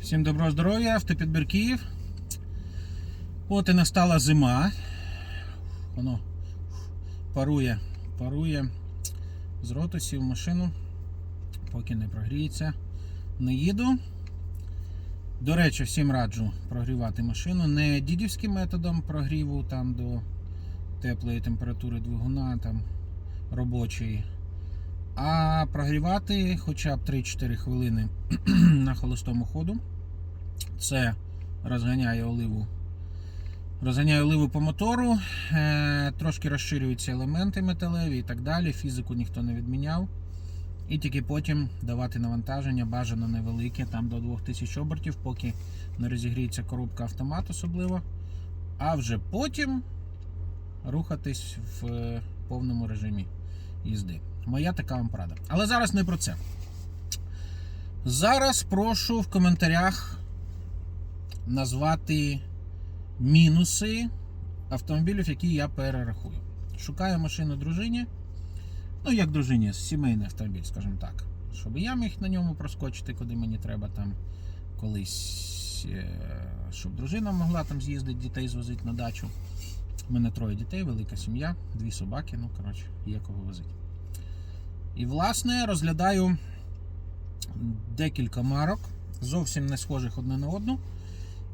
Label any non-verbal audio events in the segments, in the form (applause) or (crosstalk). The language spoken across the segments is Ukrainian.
Всім доброго здоров'я, автопідбір Київ. От і настала зима. Воно парує, парує з роту, сів машину, поки не прогріється. Не їду. До речі, всім раджу прогрівати машину не дідівським методом прогріву там до теплої температури двигуна там робочої. А прогрівати хоча б 3-4 хвилини (clears throat) на холостому ходу. Це розганяє оливу. Розганяє оливу по мотору, е, трошки розширюються елементи металеві і так далі. Фізику ніхто не відміняв. І тільки потім давати навантаження, бажано невелике, там до 2000 обертів, поки не розігріється коробка автомат особливо. А вже потім рухатись в е, повному режимі їзди. Моя така вам порада. Але зараз не про це. Зараз прошу в коментарях назвати мінуси автомобілів, які я перерахую. Шукаю машину дружині. Ну, як дружині, сімейний автомобіль, скажімо так. Щоб я міг на ньому проскочити, куди мені треба там колись, е, щоб дружина могла там з'їздити, дітей звозити на дачу. У мене троє дітей, велика сім'я, дві собаки, ну, коротше, є кого возити. І, власне, розглядаю декілька марок, зовсім не схожих одне на одну.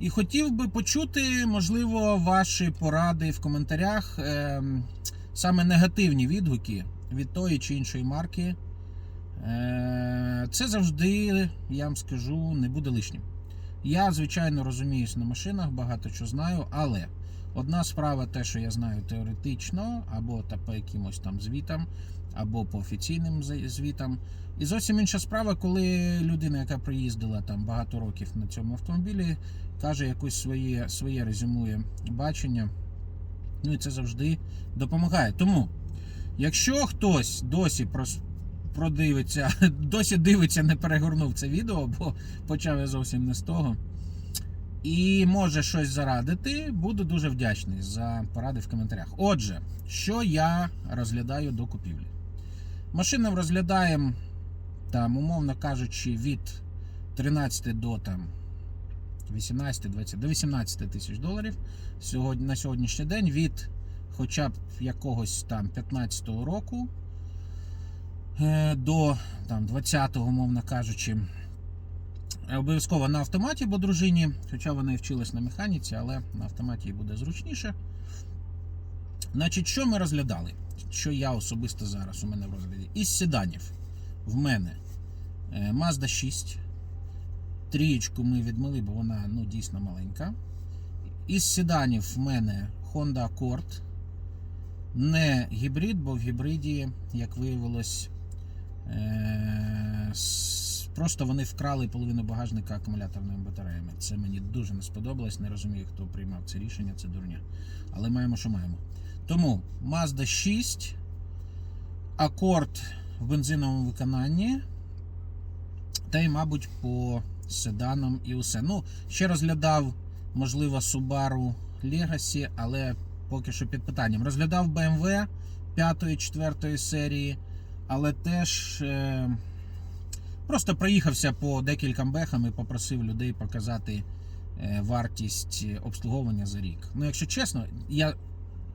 І хотів би почути, можливо, ваші поради в коментарях, ем, саме негативні відгуки від тої чи іншої марки. Е, Це завжди, я вам скажу, не буде лишнім. Я, звичайно, розуміюсь на машинах, багато що знаю, але одна справа те, що я знаю теоретично, або та по якимось там звітам, або по офіційним звітам. І зовсім інша справа, коли людина, яка проїздила там багато років на цьому автомобілі, каже якусь своє, своє резюмує бачення. Ну і це завжди допомагає. Тому, якщо хтось досі продивиться, (laughs) досі дивиться, не перегорнув це відео, бо почав я зовсім не з того. І може щось зарадити, буду дуже вдячний за поради в коментарях. Отже, що я розглядаю до купівлі? Машину розглядаємо, там, умовно кажучи, від 13 до там 18-20 до 18 тисяч доларів сьогодні, на сьогоднішній день від хоча б якогось там 15-го року е, до там 20-го, умовно кажучи. Е, Обов'язково на автоматі, бо дружині, хоча вона і вчилась на механіці, але на автоматі їй буде зручніше. Значить, що ми розглядали? Що я особисто зараз у мене в розгляді? Із седанів в мене е, Mazda 6. Трієчку ми відмили, бо вона ну, дійсно маленька. Із седанів в мене Honda Accord. Не гібрид, бо в гібриді, як виявилось, е- просто вони вкрали половину багажника акумуляторними батареями. Це мені дуже не сподобалось. Не розумію, хто приймав це рішення, це дурня. Але маємо, що маємо. Тому Mazda 6, Accord в бензиновому виконанні. Та й, мабуть, по седанам і усе. Ну, ще розглядав, можливо, Subaru Legacy, але поки що під питанням. Розглядав BMW 5-4 серії, але теж е, просто проїхався по декільком бехам і попросив людей показати е, вартість обслуговування за рік. Ну, якщо чесно, я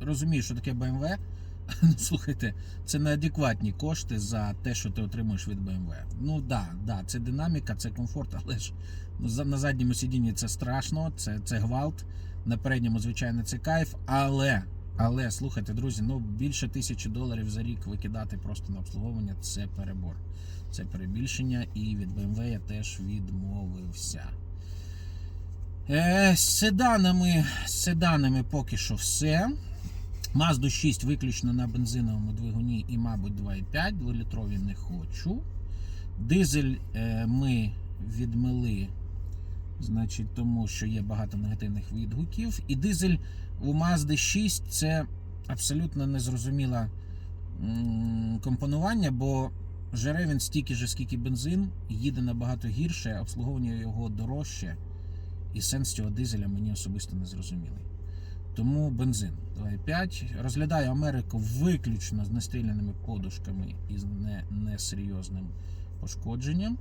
розумію, що таке BMW. (laughs) Ну, слухайте, це неадекватні кошти за те, що ти отримуєш від BMW. Ну да, да, це динаміка, це комфорт, але ж ну, на задньому сидінні це страшно, це, це гвалт. На передньому, звичайно, це кайф. Але, але, слухайте, друзі, ну більше тисячі доларів за рік викидати просто на обслуговування це перебор. Це перебільшення, і від BMW я теж відмовився. Е, з седанами, з седанами поки що все. Mazda 6 виключно на бензиновому двигуні і, мабуть, 2,5, 2-літрові не хочу. Дизель е, ми відмили, значить, тому що є багато негативних відгуків. І дизель у Mazda 6 це абсолютно незрозуміле компонування, бо жере він стільки же, скільки бензин, їде набагато гірше, обслуговування його дорожче. І сенс цього дизеля мені особисто не зрозумілий. Тому бензин 2,5. Розглядаю Америку виключно з настріляними подушками і з не, несерйозним пошкодженням.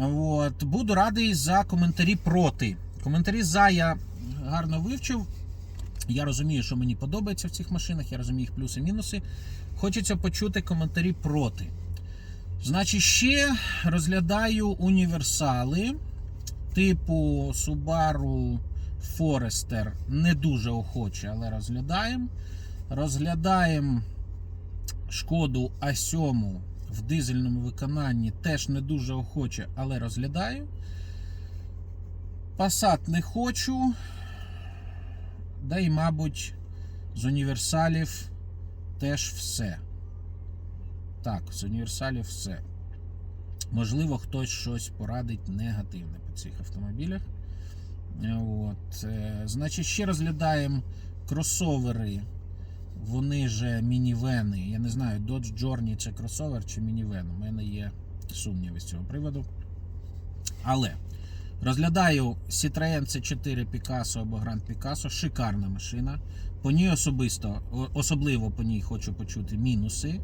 От. Буду радий за коментарі проти. Коментарі за я гарно вивчив. Я розумію, що мені подобається в цих машинах, я розумію їх плюси і мінуси. Хочеться почути коментарі проти. Значить, ще розглядаю універсали типу Subaru Forester. Не дуже охоче, але розглядаємо. Розглядаємо шкоду А7 в дизельному виконанні. Теж не дуже охоче, але розглядаю. Passat не хочу. Да і, мабуть, з універсалів теж все. Так, з універсалів все. Можливо, хтось щось порадить негативне по цих автомобілях. От. е, Значить, ще розглядаємо кросовери. Вони же мінівени. Я не знаю, Dodge Journey це кросовер чи мінівен. У мене є сумніви з цього приводу. Але розглядаю Citroen C4 Picasso або Grand Picasso. Шикарна машина. По ній особисто, особливо по ній хочу почути мінуси.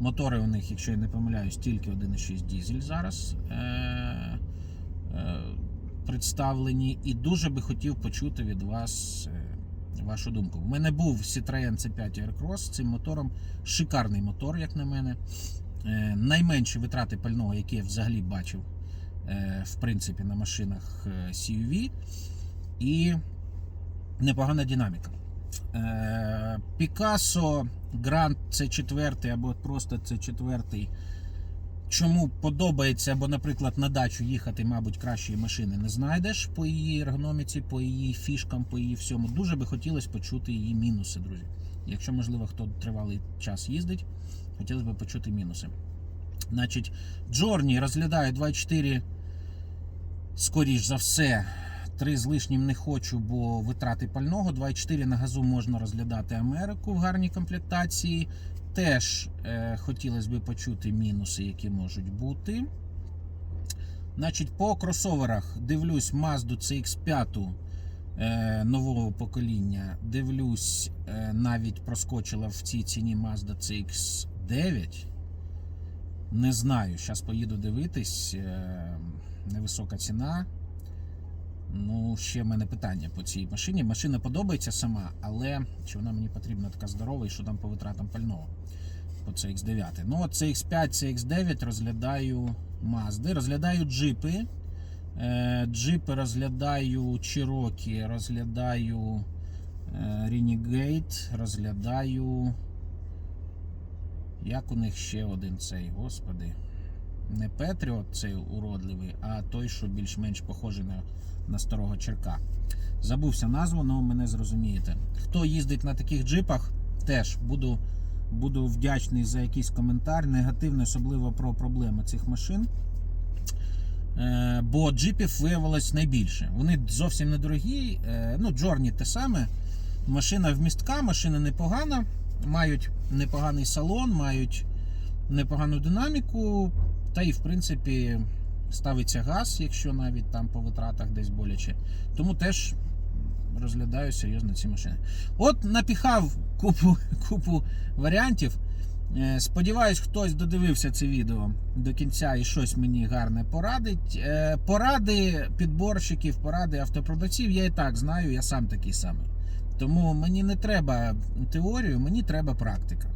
Мотори у них, якщо я не помиляюсь, тільки 1,6 дізель зараз е- е- представлені. І дуже би хотів почути від вас е, вашу думку. У мене був Citroen C5 Aircross з цим мотором. Шикарний мотор, як на мене. Е- найменші витрати пального, які я взагалі бачив е, в принципі, на машинах е, CUV. І непогана динаміка. Picasso Grand це четвертий або просто це четвертий. Чому подобається, або, наприклад, на дачу їхати, мабуть, кращої машини не знайдеш по її ергономіці, по її фішкам, по її всьому. Дуже би хотілося почути її мінуси, друзі. Якщо, можливо, хто тривалий час їздить, хотілося б почути мінуси. Значить, Джорні розглядаю 2.4, скоріш за все. 3 з лишнім не хочу, бо витрати пального. 2.4 на газу можна розглядати Америку в гарній комплектації. Теж е, хотілося б почути мінуси, які можуть бути. Значить, по кросоверах дивлюсь Mazda CX5 е, нового покоління. Дивлюсь, е, навіть проскочила в цій ціні Mazda CX9. Не знаю, зараз поїду дивитись. Е, невисока ціна. Ну, ще в мене питання по цій машині. Машина подобається сама, але чи вона мені потрібна така здорова і що там по витратам пального по CX9. Ну, от CX5, CX9 розглядаю Mazda, розглядаю джипи. Е, Джипи розглядаю Cherokee, розглядаю е, Renegade, розглядаю. Як у них ще один цей, господи. Не Петріот цей уродливий, а той, що більш-менш похожий на, на старого черка. Забувся назву, але мене зрозумієте. Хто їздить на таких джипах, теж буду, буду вдячний за якийсь коментар. Негативний, особливо про проблеми цих машин. Е, бо джипів виявилось найбільше. Вони зовсім недорогі. Е, ну, Джорні те саме. Машина вмістка, машина непогана, мають непоганий салон, мають непогану динаміку. Та і, в принципі, ставиться газ, якщо навіть там по витратах десь боляче. Тому теж розглядаю серйозно ці машини. От напіхав купу, (laughs) купу варіантів. Е, Сподіваюсь, хтось додивився це відео до кінця і щось мені гарне порадить. Е, Поради підборщиків, поради автопродавців я і так знаю, я сам такий самий. Тому мені не треба теорію, мені треба практика.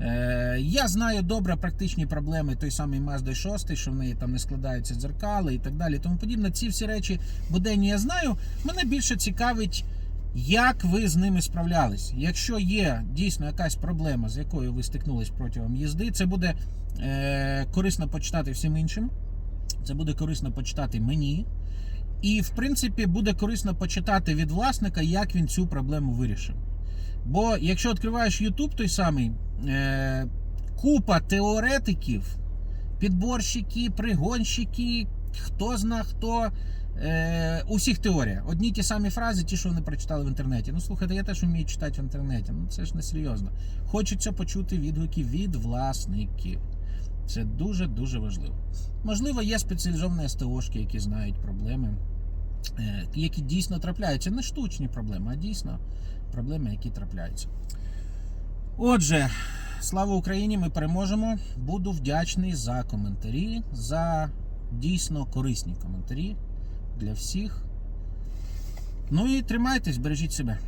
Е, Я знаю добре практичні проблеми той самий Mazda 6, що в неї там не складаються дзеркали і так далі. Тому подібне. Ці всі речі буденні я знаю. Мене більше цікавить, як ви з ними справлялись. Якщо є дійсно якась проблема, з якою ви стикнулись протягом їзди, це буде е, корисно почитати всім іншим. Це буде корисно почитати мені. І, в принципі, буде корисно почитати від власника, як він цю проблему вирішив. Бо якщо відкриваєш YouTube той самий, е, купа теоретиків, підборщики, пригонщики, хто зна хто. Е, у всіх теорія. Одні ті самі фрази, ті, що вони прочитали в інтернеті. Ну, слухайте, я теж вмію читати в інтернеті. Ну це ж не серйозно. Хочеться почути відгуки від власників. Це дуже-дуже важливо. Можливо, є спеціалізовані СТОшки, які знають проблеми, е, які дійсно трапляються. Не штучні проблеми, а дійсно проблеми, які трапляються. Отже, слава Україні! Ми переможемо. Буду вдячний за коментарі, за дійсно корисні коментарі для всіх. Ну і тримайтесь, бережіть себе.